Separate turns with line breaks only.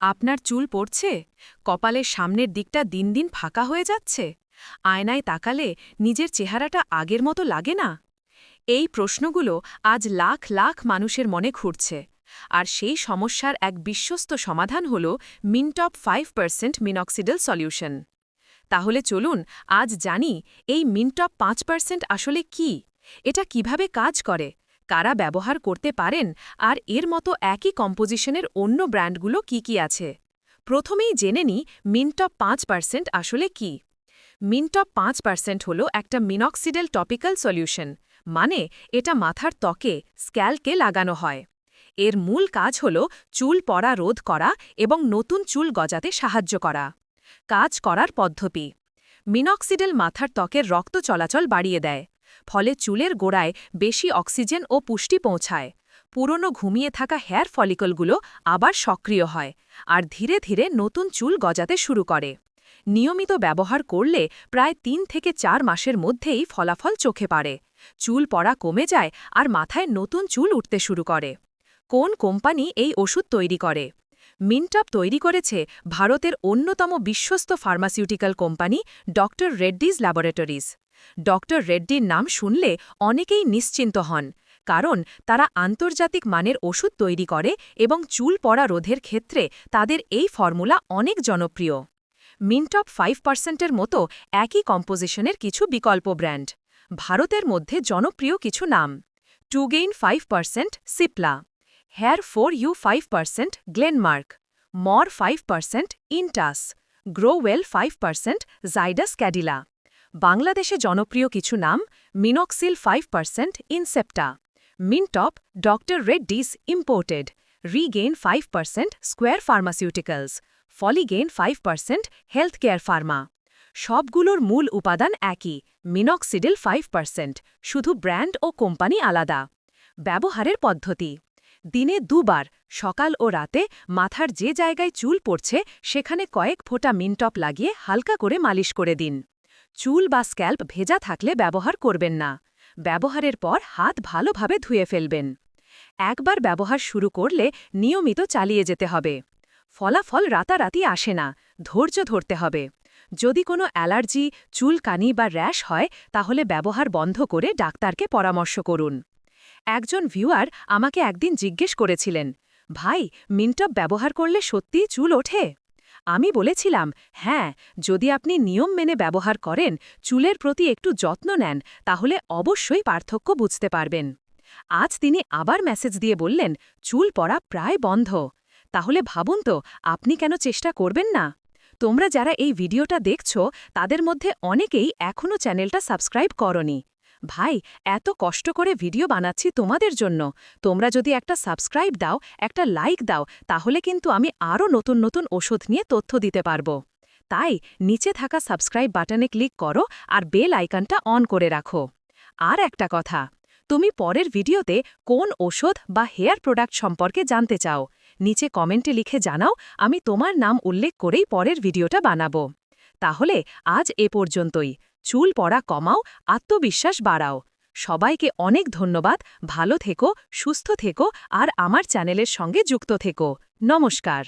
আপনার চুল পড়ছে? কপালের সামনের দিকটা দিন দিন ফাঁকা হয়ে যাচ্ছে। আয়নায় তাকালে নিজের চেহারাটা আগের মতো লাগে না। এই প্রশ্নগুলো আজ লাখ লাখ মানুষের মনে ঘুরছে। আর সেই সমস্যার এক বিশ্বস্ত সমাধান হল Mintop five percent minoxidil solution. তাহলে চলুন আজ জানি এই মিনটপ পাঁচ পার্সেন্ট আসলে কি? এটা কীভাবে কাজ করে? কারা ব্যবহার করতে পারেন আর এর মতো একই কম্পোজিশনের অন্য ব্র্যান্ডগুলো কি কি আছে? প্রথমেই জেনে নিই মিনটপ পাঁচ পার্সেন্ট আসলে কি। মিনটপ পাঁচ পার্সেন্ট হল একটা মিনক্সিডেল টপিক্যাল সলিউশন মানে এটা মাথার ত্বকে স্ক্যালকে লাগানো হয়। এর মূল কাজ হল চুল পড়া রোধ করা এবং নতুন চুল গজাতে সাহায্য করা। কাজ করার পদ্ধতি, মিনক্সিডেল মাথার ত্বকের রক্ত চলাচল বাড়িয়ে দেয়। ফলে চুলের গোড়ায় বেশি অক্সিজেন ও পুষ্টি পৌঁছায়। পুরনো ঘুমিয়ে থাকা হেয়ার ফলিকলগুলো আবার সক্রিয় হয় আর ধীরে ধীরে নতুন চুল গজাতে শুরু করে। নিয়মিত ব্যবহার করলে প্রায় তিন থেকে চার মাসের মধ্যেই ফলাফল চোখে পারে চুল পড়া কমে যায় আর মাথায় নতুন চুল উঠতে শুরু করে। কোন কোম্পানি এই ওষুধ তৈরি করে? মিনটপ তৈরি করেছে ভারতের অন্যতম বিশ্বস্ত pharmaceutical company doctor Reddy's laboratories. Doctor রেড্ডির নাম শুনলে অনেকেই নিশ্চিন্ত হন, কারণ তারা আন্তর্জাতিক মানের ওষুধ তৈরি করে এবং চুল পড়া রোধের ক্ষেত্রে তাদের এই ফর্মুলা অনেক জনপ্রিয়। মিনটপ ফাইভ পার্সেন্টের মতো একই কম্পোজিশনের কিছু বিকল্প ব্র্যান্ড, ভারতের মধ্যে জনপ্রিয় কিছু নাম, Tugain five percent, Cipla, hair four you five percent, Glenmark, Morr five percent, Intas, Growell five percent, Zydus Cadila. বাংলাদেশে জনপ্রিয় কিছু নাম Minoxil five percent Incepta Mintop doctor Reddy's imported Regain five percent Square pharmaceuticals Foligain five percent Healthcare Pharma সবগুলোর মূল উপাদান একই minoxidil five percent শুধু brand ও কোম্পানি আলাদা। ব্যবহারের পদ্ধতি। দিনে দুবার, সকাল ও রাতে, মাথার যে জায়গায় চুল পড়ছে, সেখানে কয়েক ফোঁটা মিনটপ লাগিয়ে হালকা করে মালিশ করে দিন। চুল বা স্ক্যাল্প ভেজা থাকলে ব্যবহার করবেন না। ব্যবহারের পর হাত ভালোভাবে ধুয়ে ফেলবেন। একবার ব্যবহার শুরু করলে নিয়মিত চালিয়ে যেতে হবে। ফলাফল রাতারাতি আসে না, ধৈর্য ধরতে হবে। যদি কোনো অ্যালার্জি চুলকানি বা র্যাশ হয়, তাহলে ব্যবহার বন্ধ করে ডাক্তারকে পরামর্শ করুন। একজন ভিউয়ার আমাকে একদিন জিজ্ঞেস করেছিলেন, ভাই, মিনটপ ব্যবহার করলে সত্যিই চুল ওঠে? আমি বলেছিলাম হ্যাঁ যদি আপনি নিয়ম মেনে ব্যবহার করেন, চুলের প্রতি একটু যত্ন নেন, তাহলে অবশ্যই পার্থক্য বুঝতে পারবেন। আজ তিনি আবার মেসেজ দিয়ে বললেন, চুল পড়া প্রায় বন্ধ। তাহলে ভাবুন তো, আপনি কেন চেষ্টা করবেন না? তোমরা যারা এই ভিডিওটা দেখছ, তাদের মধ্যে অনেকেই এখনও চ্যানেলটা সাবস্ক্রাইব করনি। ভাই, এত কষ্ট করে ভিডিও বানাচ্ছি তোমাদের জন্য। তোমরা যদি একটা সাবস্ক্রাইব দাও, একটা লাইক দাও, তাহলে কিন্তু আমি আরও নতুন নতুন ওষুধ নিয়ে তথ্য দিতে পারব। তাই, নিচে থাকা সাবস্ক্রাইব বাটনে ক্লিক করো আর বেল আইকনটা অন করে রাখো। আর একটা কথা, তুমি পরের ভিডিওতে কোন ওষুধ বা হেয়ার প্রোডাক্ট সম্পর্কে জানতে চাও? নিচে কমেন্টে লিখে জানাও, আমি তোমার নাম উল্লেখ করেই পরের ভিডিওটা বানাবো। তাহলে, আজ এ পর্যন্তই। চুল পড়া কমাও, আত্মবিশ্বাস বাড়াও। সবাইকে অনেক ধন্যবাদ, ভালো থেকো, সুস্থ থেকো, আর আমার চ্যানেলের সঙ্গে যুক্ত থেকো। নমস্কার।